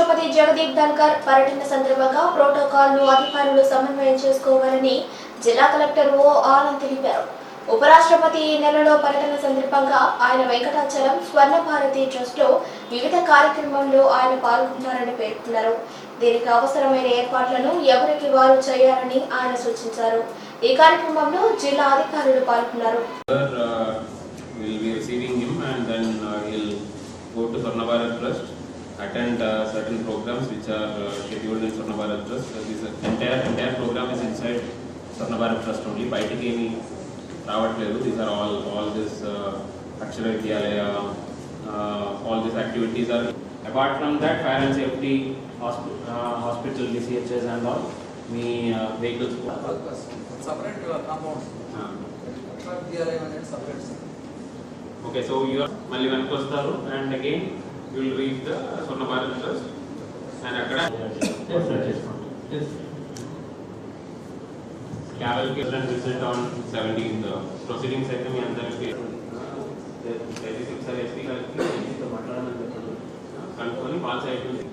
రాష్ట్రపతి జగదీప్ ధన్కర్ పర్యటన సందర్భంగా ప్రోటోకాల్ను అధికారులు సమన్వయం చేసుకోవాలని జిల్లా కలెక్టర్ ఓ ఆనంద్ తెలిపారు. ఉపరాష్ట్రపతి ఈ నెలలో పర్యటన సందర్భంగా ఆయన వెంకటాచలం స్వర్ణ భారతి ట్రస్ట్లో వివిధ కార్యక్రమంలో ఆయన పాల్గొంటారని పేర్కొన్నారు. దీనికి అవసరమైన ఏర్పాట్లను ఎవరికి వారు చేయాలని ఆయన సూచించారు. ఈ కార్యక్రమంలో జిల్లా అధికారులు పాల్గొన్నారు. Uh, we'll be receiving him and then uh, he'll go to Swarna Bharat Trust, attend uh, certain programs which are uh, scheduled in Swarna Bharat Trust. So this uh, entire entire program is inside Swarna Bharat Trust only. బయటికి ఏమి రావట్లేదు these are all all this Akshara Vidyalaya all this activities are Apart from that, fire and safety, hosp- uh, hospital, DCHS and all, మీ vehicles కూడా separate compound విద్యాలయం అనేది separate okay so you మళ్ళీ వెనక్కి వస్తారు and again you will reach the Swarnabharat Trust and akkada yes sir yes yes cavalcade and visit on 17th proceedings ayithe అందరికి తెలిసి ఒకసారి ఎస్పీ గారికి మాట్లాడాలని చెప్పండి కనుక్కొని వాళ్ళ సైడ్ నుంచి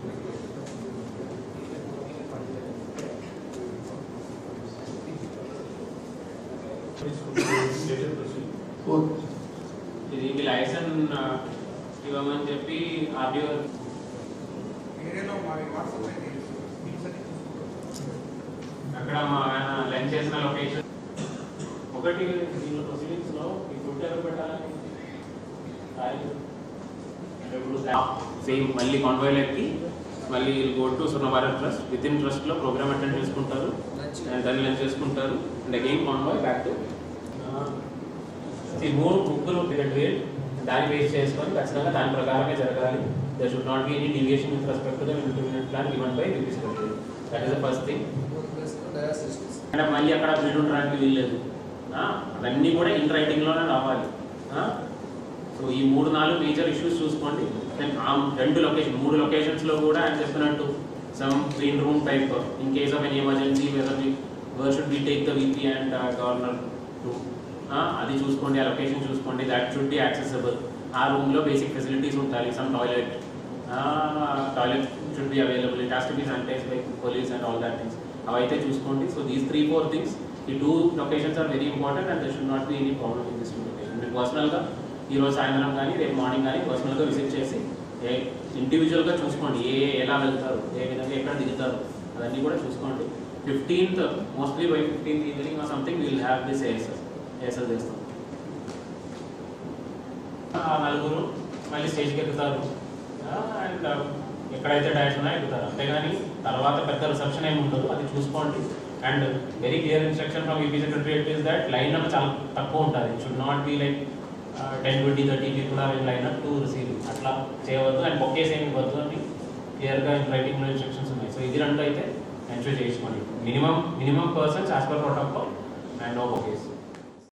The లైసెన్స్ ఇవ్వమని చెప్పి ఆర్డీఓ అక్కడ మా ఆయన లంచ్ చేసిన లొకేషన్. ఒకటి దీనిలో ప్రొసీడింగ్స్లో ఈ ఫుడ్ ఎవరు పెట్టాలని సేమ్ మళ్ళీ కాన్వాయ్లో ఎక్కి మళ్ళీ గో టు సున్న భారత్ ట్రస్ట్ విత్ ఇన్ ట్రస్ట్లో ప్రోగ్రామ్ అటెండ్ చేసుకుంటారు. అండ్ దాన్ని లంచ్ చేసుకుంటారు. And again convoy back to ఈ మూడు ముగ్గురు గ్రేడ్ దాన్ని బేస్ చేసుకొని ఖచ్చితంగా దాని ప్రకారమే జరగాలి. There should not be any deviation with respect to implement plan given by VP secretary that is the first thing అంటే మళ్ళీ అక్కడ బిల్డ్ ఉండడానికి వీల్లేదు. అవన్నీ కూడా ఇన్ రైటింగ్లోనే రావాలి. సో ఈ మూడు నాలుగు మేజర్ ఇష్యూస్ చూసుకోండి. దెన్ ఆ రెండు లొకేషన్ మూడు లొకేషన్స్లో కూడా ఆయన చెప్పినట్టు some clean room type in case of an emergency whether there should be take the VP and governor to అది చూసుకోండి ఆ లొకేషన్ చూసుకోండి దాట్ షుడ్ బి యాక్సెసబుల్ ఆ రూమ్లో బేసిక్ ఫెసిలిటీస్ ఉంటాయి some toilet toilet should be available it has to be sanitize by police and all that things అవైతే చూసుకోండి. So these three four things ఈ two locations are very important and there should not be any problem in this location మీరు పర్సనల్గా ఈ రోజు సాయంత్రం కానీ రేపు మార్నింగ్ కానీ పర్సనల్గా విజిట్ చేసి ఏ ఇండివిజువల్గా చూసుకోండి ఏ ఎలా వెళ్తారు ఏ విధంగా ఎక్కడ దిగుతారు అవన్నీ కూడా చూసుకోండి. Fifteenth mostly by fifteenth evening or something will have this ASS ASL చేస్తాం ఆ నలుగురు మళ్ళీ స్టేజ్కి ఎక్కుతారు. అండ్ ఎక్కడైతే డైరెక్ట్ ఉన్నాయో ఎక్కుతారు. అంతేగాని తర్వాత పెద్ద రిసెప్షన్ ఏమి ఉండదు. అది చూసుకోండి. And very clear instruction from ఈ secretary is that line up చాలా తక్కువ ఉంటుంది. Should not be like ten twenty thirty people are in line up to receive అట్లా చేయవద్దు. అండ్ బొకేస్ ఏమి ఇవ్వద్దు అని క్లియర్గా రైటింగ్లో ఇన్స్ట్రక్షన్స్ ఉన్నాయి. సో ఇది రెండు అయితే ఎంజాయ్ చేసుకోండి minimum minimum persons as per protocol and no bouquets